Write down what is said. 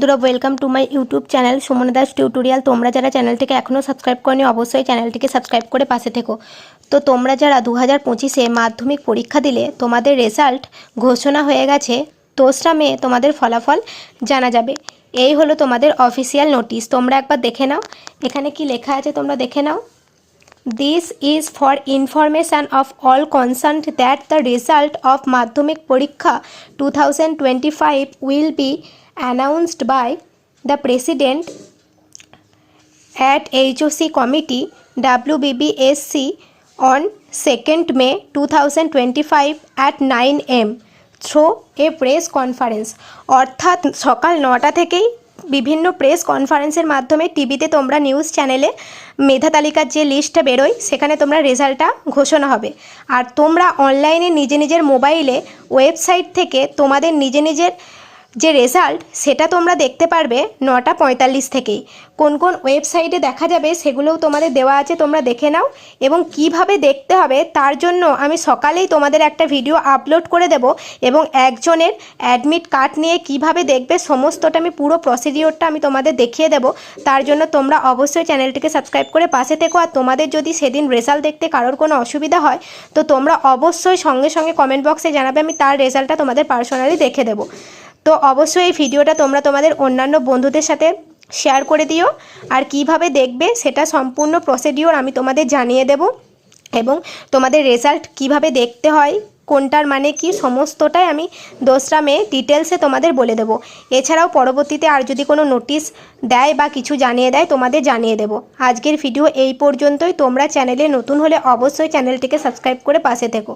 বন্ধুরা welcome to my YouTube channel Suman Das tutorial তোমরা যারা চ্যানেলটিকে এখনও সাবস্ক্রাইব করনি, অবশ্যই চ্যানেলটিকে সাবস্ক্রাইব করে পাশে থেকো। তো তোমরা যারা দু হাজার পঁচিশে মাধ্যমিক পরীক্ষা দিলে, তোমাদের রেজাল্ট ঘোষণা হয়ে গেছে। দোসরা মে তোমাদের ফলাফল জানা যাবে। এই হলো তোমাদের অফিসিয়াল নোটিশ তোমরা একবার দেখে নাও। এখানে কি লেখা আছে তোমরা দেখে নাও। This is for information of all concerned that the result of Madhyamik Parikha 2025 will be announced by the President at HOC Committee WBBSC on 2nd May 2025 at 9 am through a press conference অর্থাৎ সকাল নটা থেকেই বিভিন্ন press কনফারেন্সের মাধ্যমে টিভিতে তোমরা news চ্যানেলে মেধা তালিকার যে লিস্টটা বেরোয়, সেখানে তোমরা রেজাল্টটা ঘোষণা হবে। আর তোমরা অনলাইনে নিজে নিজের মোবাইলে ওয়েবসাইট থেকে তোমাদের নিজে নিজের যে রেজাল্ট সেটা তোমরা দেখতে পারবে নটা পঁয়তাল্লিশ থেকেই। কোন কোন ওয়েবসাইটে দেখা যাবে সেগুলোও তোমাদের দেওয়া আছে, তোমরা দেখে নাও। এবং কীভাবে দেখতে হবে, তার জন্য আমি সকালেই তোমাদের একটা ভিডিও আপলোড করে দেব এবং একজনের অ্যাডমিট কার্ড নিয়ে কীভাবে দেখবে, সমস্তটা আমি পুরো প্রসিডিওরটা আমি তোমাদের দেখিয়ে দেব। তার জন্য তোমরা অবশ্যই চ্যানেলটিকে সাবস্ক্রাইব করে পাশে থেকো। আর তোমাদের যদি সেদিন রেজাল্ট দেখতে কারোর কোনো অসুবিধা হয়, তো তোমরা অবশ্যই সঙ্গে সঙ্গে কমেন্ট বক্সে জানাবে, আমি তার রেজাল্টটা তোমাদের পার্সোনালি দেখে দেবো। তো অবশ্যই এই ভিডিওটা তোমরা তোমাদের অন্যান্য বন্ধুদের সাথে শেয়ার করে দিও। আর কীভাবে দেখবে সেটা সম্পূর্ণ প্রসিডিওর আমি তোমাদের জানিয়ে দেব। এবং তোমাদের রেজাল্ট কীভাবে দেখতে হয়, কোনটার মানে কি, সমস্তটাই আমি দোসরা মে ডিটেলসে তোমাদের বলে দেবো। এছাড়াও পরবর্তীতে আর যদি কোনো নোটিশ দেয় বা কিছু জানিয়ে দেয়, তোমাদের জানিয়ে দেবো। আজকের ভিডিও এই পর্যন্তই। তোমরা চ্যানেলে নতুন হলে অবশ্যই চ্যানেলটিকে সাবস্ক্রাইব করে পাশে থেকো।